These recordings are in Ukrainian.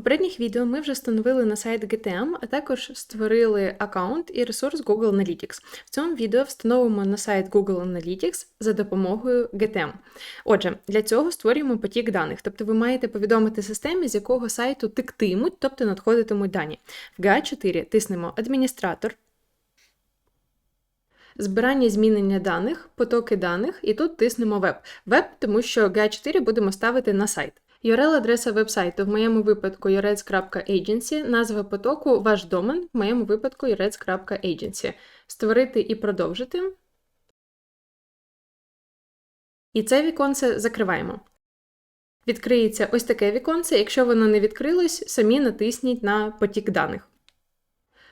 попередніх відео ми вже встановили на сайт GTM, а також створили аккаунт і ресурс Google Analytics. В цьому відео встановимо на сайт Google Analytics за допомогою GTM. Отже, для цього створюємо потік даних, тобто ви маєте повідомити системі, з якого сайту тиктимуть, тобто надходитимуть дані. В GA4 тиснемо Адміністратор. Збирання змінення даних, потоки даних, і тут тиснемо веб. Веб, тому що GA4 будемо ставити на сайт. URL-адреса вебсайту, в моєму випадку yorets.agency, назва потоку ваш домен, в моєму випадку yorets.agency. Створити і продовжити. І це віконце закриваємо. Відкриється ось таке віконце. Якщо воно не відкрилось, самі натисніть на потік даних.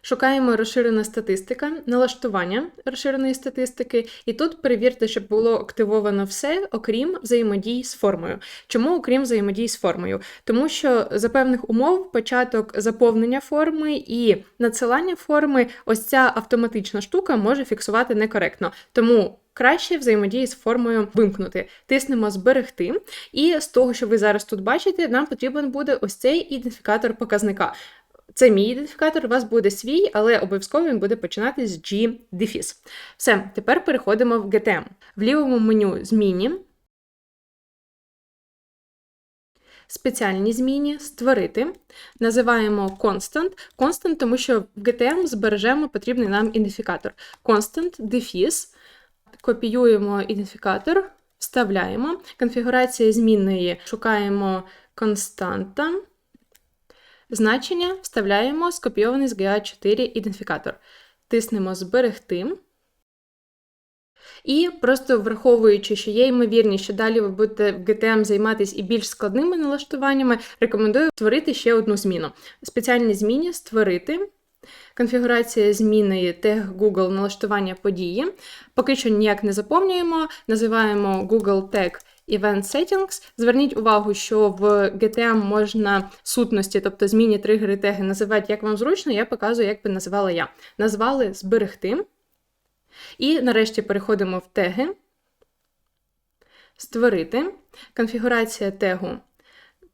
Шукаємо розширена статистика, налаштування розширеної статистики, і тут перевірте, щоб було активовано все, окрім взаємодії з формою. Чому окрім взаємодії з формою? Тому що за певних умов початок заповнення форми і надсилання форми, ось ця автоматична штука може фіксувати некоректно. Тому. Краще взаємодії з формою вимкнути. Тиснемо зберегти. І з того, що ви зараз тут бачите, нам потрібен буде ось цей ідентифікатор показника. Це мій ідентифікатор, у вас буде свій, але обов'язково він буде починати з G-дефіс. Все, тепер переходимо в GTM. В лівому меню зміні. Спеціальні зміні створити. Називаємо constant. Constant, тому що в GTM збережемо потрібний нам ідентифікатор. Constant, дефіс. Копіюємо ідентифікатор, вставляємо. Конфігурація змінної шукаємо константа. Значення вставляємо скопійований з GA4 ідентифікатор. Тиснемо Зберегти. І просто враховуючи, що є ймовірність, що далі ви будете в GTM займатися і більш складними налаштуваннями, рекомендую створити ще одну зміну. Спеціальні зміни створити. Конфігурація зміни тег Google налаштування події. Поки що ніяк не заповнюємо, називаємо Google Tag Event Settings. Зверніть увагу, що в GTM можна сутності, тобто зміні тригери теги, називати як вам зручно, я показую, як би називала я. Назвали зберегти. І нарешті переходимо в теги. Створити. Конфігурація тегу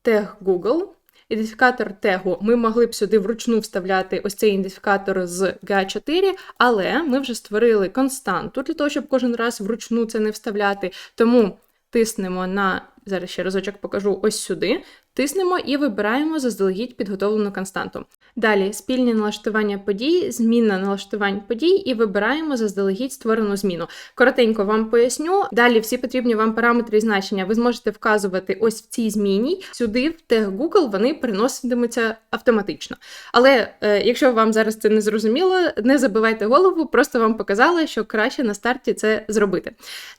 тег Google. Ідентифікатор тегу ми могли б сюди вручну вставляти ось цей ідентифікатор з GA4, але ми вже створили константу для того, щоб кожен раз вручну це не вставляти. Тому тиснемо на, зараз ще разочок покажу ось сюди. Тиснемо і вибираємо заздалегідь підготовлену константу. Далі спільні налаштування подій, зміна налаштувань подій і вибираємо заздалегідь створену зміну. Коротенько вам поясню. Далі всі потрібні вам параметри і значення ви зможете вказувати ось в цій зміні. Сюди, в тег Google, вони переноситимуться автоматично. Але е, якщо вам зараз це не зрозуміло, не забивайте голову, просто вам показала, що краще на старті це зробити.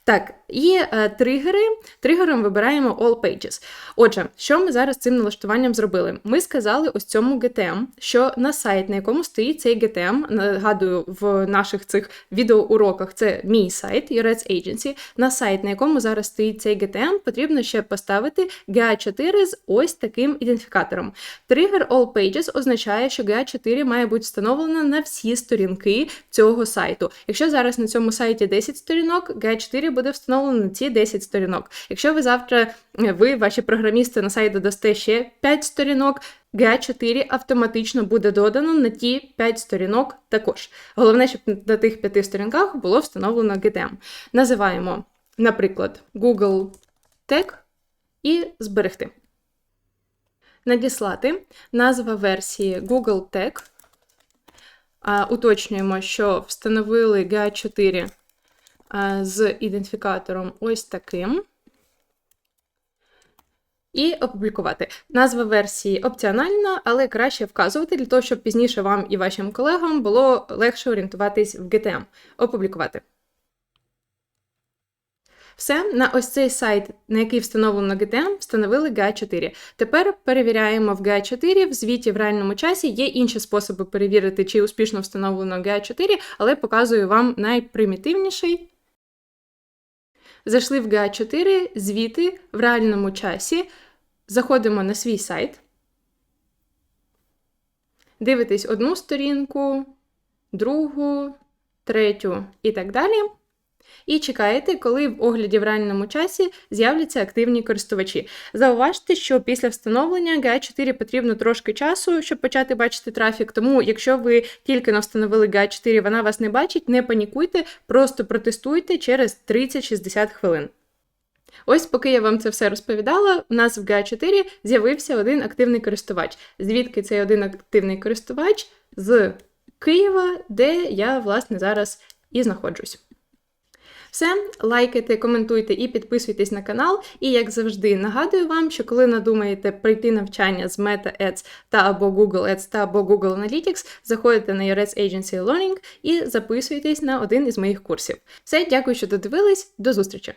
Так, і е, тригери. Тригером вибираємо All Pages. Отже, що ми зараз зараз цим налаштуванням зробили? Ми сказали ось цьому GTM, що на сайт, на якому стоїть цей GTM, нагадую, в наших цих відеоуроках це мій сайт, Yorets Agency, на сайт, на якому зараз стоїть цей GTM, потрібно ще поставити GA4 з ось таким ідентифікатором. Trigger All Pages означає, що GA4 має бути встановлено на всі сторінки цього сайту. Якщо зараз на цьому сайті 10 сторінок, GA4 буде встановлено на ці 10 сторінок. Якщо ви завтра, ви, ваші програмісти на сайт додасте додасте ще 5 сторінок, GA4 автоматично буде додано на ті 5 сторінок також. Головне, щоб на тих 5 сторінках було встановлено GTM. Називаємо, наприклад, Google Tag і зберегти. Надіслати назва версії Google Tag. Уточнюємо, що встановили GA4 з ідентифікатором ось таким і опублікувати. Назва версії опціональна, але краще вказувати для того, щоб пізніше вам і вашим колегам було легше орієнтуватись в GTM. Опублікувати. Все, на ось цей сайт, на який встановлено GTM, встановили GA4. Тепер перевіряємо в GA4, в звіті в реальному часі є інші способи перевірити, чи успішно встановлено GA4, але показую вам найпримітивніший. Зайшли в GA4, звіти в реальному часі. Заходимо на свій сайт, дивитесь одну сторінку, другу, третю і так далі. І чекаєте, коли в огляді в реальному часі з'являться активні користувачі. Зауважте, що після встановлення GA4 потрібно трошки часу, щоб почати бачити трафік. Тому, якщо ви тільки не встановили GA4, вона вас не бачить, не панікуйте, просто протестуйте через 30-60 хвилин. Ось, поки я вам це все розповідала, у нас в GA4 з'явився один активний користувач. Звідки цей один активний користувач? З Києва, де я, власне, зараз і знаходжусь. Все, лайкайте, коментуйте і підписуйтесь на канал. І як завжди, нагадую вам, що коли надумаєте пройти навчання з Meta Ads та або Google Ads та або Google Analytics, заходите на Yoretz Agency Learning і записуйтесь на один із моїх курсів. Все, дякую, що додивились. До зустрічі!